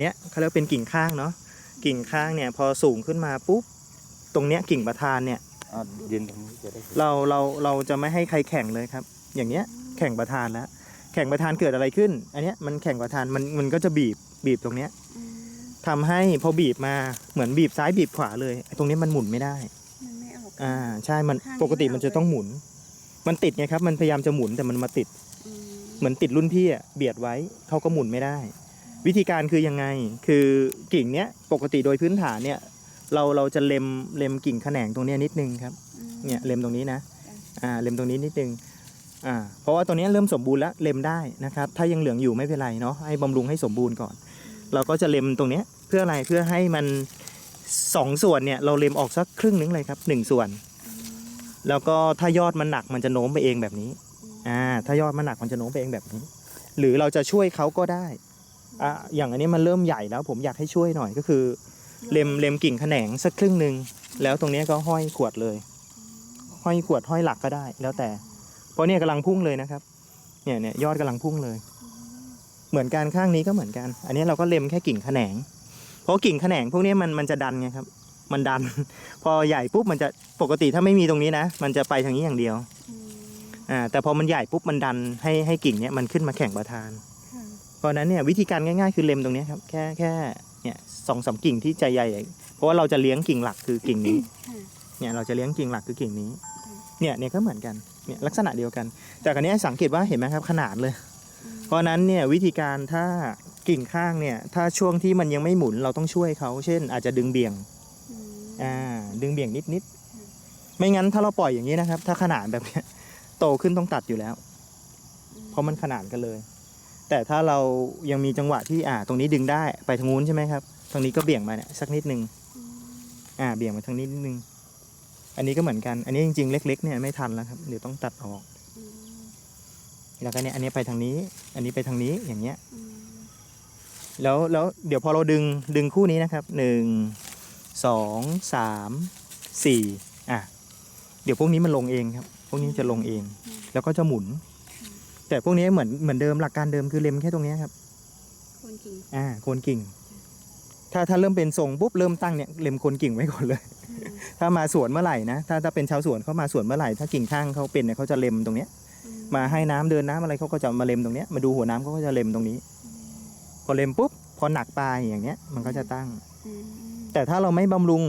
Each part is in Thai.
เนี้ยเขาเรียกว่าเป็นกิ่งข้างเนาะกิ่งข้างเนี่ยพอสูงขึ้นมาปุ๊บตรงเนี้ยกิ่งประธานเนี่ยอ่ายืนตรงนี้จะได้เห็นเราเราเราจะไม่ให้ใครแข่งเลยครับ อย่างเงี้ยแข่งประธานแล้ว แข่งประธานเกิดอะไรขึ้น อันเนี้ยมันแข่งประธานมันมันก็จะบีบบีบตรงเนี้ยอืมทำให้พอบีบมาเหมือนบีบซ้ายบีบขวาเลยไอ้ตรงนี้มันหมุนไม่ได้ มันไม่ออกอ่าใช่มันข้างนี้ปกติไม่ออกมันจะต้องหมุน มันติดไงครับ มันพยายามจะหมุนแต่มันมาติด อืม เหมือนติดรุ่นพี่อะเบียดไว้เขาก็หมุนไม่ได้ วิธีการคือยังไง คือกิ่งเนี้ยปกติโดยพื้นฐานเนี่ยเราเราจะเล็มเล็มกิ่งแขนงตรงเนี้ยนิดนึงครับอืมเนี่ยเล็มตรงนี้นะจ้ะอ่าเล็มตรงนี้นิดนึง อ่า เพราะว่าตัวเนี้ยเริ่มสมบูรณ์แล้วเล็มได้นะครับ ถ้ายังเหลืองอยู่ไม่เป็นไรเนาะ ให้บำรุงให้สมบูรณ์ก่อน เราก็จะเล็มตรงเนี้ยเพื่ออะไร เพื่อให้มันสองส่วนเนี่ยเราเล็มออกสักครึ่งนึงเลยครับหนึ่งส่วนอืมแล้วก็ถ้ายอดมันหนักมันจะโน้มไปเองแบบนี้ อ่า ถ้ายอดมันหนักมันจะโน้มไปเองแบบนี้ หรือเราจะช่วยเขาก็ได้ อ่าอย่างอันนี้มันเริ่มใหญ่แล้วผมอยากให้ช่วยหน่อยก็คือ เล็มเล็มกิ่งแขนงสักครึ่งหนึ่งแล้วตรงเนี้ยก็ห้อยขวดเลย ห้อยขวดห้อยหลักก็ได้ แล้วแต่ เพราะเนี่ยกำลังพุ่งเลยนะครับ เนี่ยเนี่ยยอดกำลังพุ่งเลย เหมือนกันข้างนี้ก็เหมือนกัน อันนี้เราก็เล็มแค่กิ่งแขนง เพราะกิ่งแขนงพวกนี้มันมันจะดันไงครับ มันดัน พอใหญ่ปุ๊บมันจะปกติถ้าไม่มีตรงนี้นะมันจะไปทางนี้อย่างเดียวอืมอ่าแต่พอมันใหญ่ปุ๊บมันดันให้ให้กิ่งเนี้ยมันขึ้นมาแข่งประธานค่ะ เพราะฉะนั้นเนี่ยวิธีการง่ายๆ คือเล็มตรงเนี้ยครับแค่แค่เนี่ยสองสามกิ่งที่ใจใหญ่ๆเพราะว่าเราจะเลี้ยงกิ่งหลักคือกิ่งนี้ค่ะเนี่ยเราจะเลี้ยงกิ่งหลักคือกิ่งนี้ค่ะเนี่ยเนี่ยก็เหมือนกันเนี่ยลักษณะเดียวกัน แต่อันนี้สังเกตว่าเห็นไหมครับขนาดเลยอืมเพราะฉะนั้นเนี่ยวิธีการถ้ากิ่งข้างเนี่ยถ้าช่วงที่มันยังไม่หมุนเราต้องช่วยเขาเช่น อาจจะดึงเบี่ยงอืมอ่าดึงเบี่ยงนิดๆไม่งั้นถ้าเราปล่อยอย่างนี้นะครับ ถ้าขนาดแบบเนี้ยโตขึ้นต้องตัดอยู่แล้ว เพราะมันขนาดกันเลย แต่ถ้าเรายังมีจังหวะที่อ่าตรงนี้ดึงได้ไปทางนู้นใช่ไหมครับทางนี้ก็เบี่ยงมาเนี่ยสักนิดนึงอ่าเบี่ยงมาทางนี้นิดนึง อันนี้ก็เหมือนกัน อันนี้จริงๆ เล็ก ๆ เนี่ยไม่ทันแล้วครับเดี๋ยวต้องตัดออก แล้วก็เนี่ยอันนี้ไปทางนี้ อันนี้ไปทางนี้อย่างเงี้ยแล้วแล้วเดี๋ยวพอเราดึงดึงคู่นี้นะครับหนึ่งสองสามสี่อะเดี๋ยวพวกนี้มันลงเองครับ พวกนี้จะลงเอง แล้วก็จะหมุน แต่พวกนี้เหมือนเหมือนเดิมหลักการเดิมคือเล็มแค่ตรงเนี้ยครับคนกิ่งอ่าโคนกิ่ง ถ้าถ้าเริ่มเป็นทรงปุ๊บเริ่มตั้งเนี่ยเล็มโคนกิ่งไว้ก่อนเลยอืมถ้ามาสวนเมื่อไหร่นะถ้าถ้าเป็นชาวสวนเขามาสวนเมื่อไหร่ถ้ากิ่งข้างเขาเป็นเนี่ยเขาจะเล็มตรงเนี้ยอืมาให้น้ำเดินน้ำอะไรเขาก็จะมาเล็มตรงเนี้ยมาดูหัวน้ำเขาก็จะเล็มตรงนี้พอเล็มปุ๊บพอหนักปลายอย่างเงี้ย มันก็จะตั้งอืมแต่ถ้าเราไม่บำรุง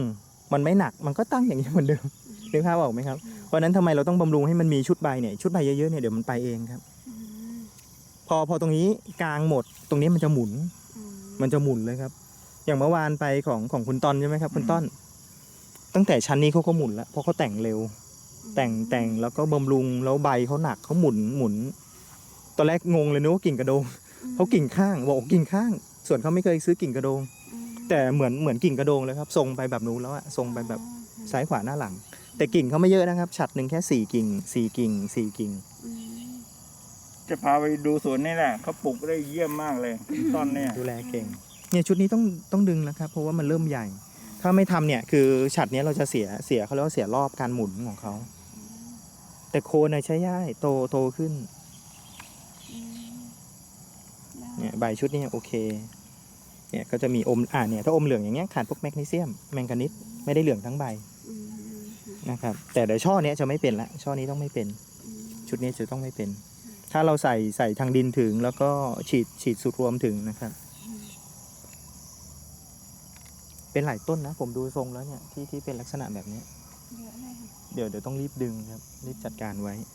มันไม่หนักมันก็ตั้งอย่างนี้ยเหมือนเดิมนึกภาพออกไหมครับเพราะฉะนั้นทำไมเราต้องบำรุงให้มันมีชุดใบเนี่ยชุดใบเยอะๆเนี่ยเดี๋ยวมันไปเองครับอืมพ อพอตรงนี้กลางหมด ตรงนี้มันจะหมุนอืมมันจะหมุนเลยครับ อย่างเมื่อวานไปของของคุณต้อนใช่ไหมครับคุณต้อนตั้งแต่ชั้นนี้เขาก็หมุนแล้วเพราะเขาแต่งเร็ว แต่งแต่งแล้วก็บำรุงแล้วใบเขาหนักเขาหมุนหมุน ตอนแรกงงเลยนึกว่ากิ่งกระโดงเขากิ่งข้างบอกว่ากิ่งข้าง ส่วนเขาไม่เคยซื้อกิ่งกระโดงอืมแต่เหมือนเหมือนกิ่งกระโดงเลยครับทรงไปแบบนู้นแล้วอะทรงไปแบบอ๋อซ้ายขวาหน้าหลัง แต่กิ่งเขาไม่เยอะนะครับ ฉัดหนึ่งแค่สี่กิ่งสี่กิ่งสี่กิ่งอืม จะพาไปดูสวนนี่แหละเขาปลูกได้เยี่ยมมากเลยต้นเนี่ยดูแลเก่ง เนี่ยชุดนี้ต้องต้องดึงนะครับ เพราะว่ามันเริ่มใหญ่ ถ้าไม่ทำเนี่ยคือฉัดเนี้ยเราจะเสียเสียเขาเรียกว่าเสียรอบการหมุนของเขา แต่โคนน่ะใช้ได้โตโตขึ้นอืมได้เนี่ยใบชุดนี้โอเค เนี่ยก็จะมีอมอ่าเนี่ยถ้าอมเหลืองอย่างเงี้ยขาดพวกแมกนีเซียมแมงกานิสไม่ได้เหลืองทั้งใบอืมอืมนะครับ แต่เดี๋ยวช่อเนี้ยจะไม่เป็นละช่อนี้ต้องไม่เป็นอืมชุดนี้จะต้องไม่เป็น ถ้าเราใส่ใส่ทางดินถึง แล้วก็ฉีดฉีดสูตรรวมถึงนะครับ เป็นหลายต้นนะ ผมดูทรงแล้วเนี่ยที่ที่เป็นลักษณะแบบเนี้ยเยอะเลยค่ะเดี๋ยวเดี๋ยวต้องรีบดึงครับ รีบจัดการไว้อ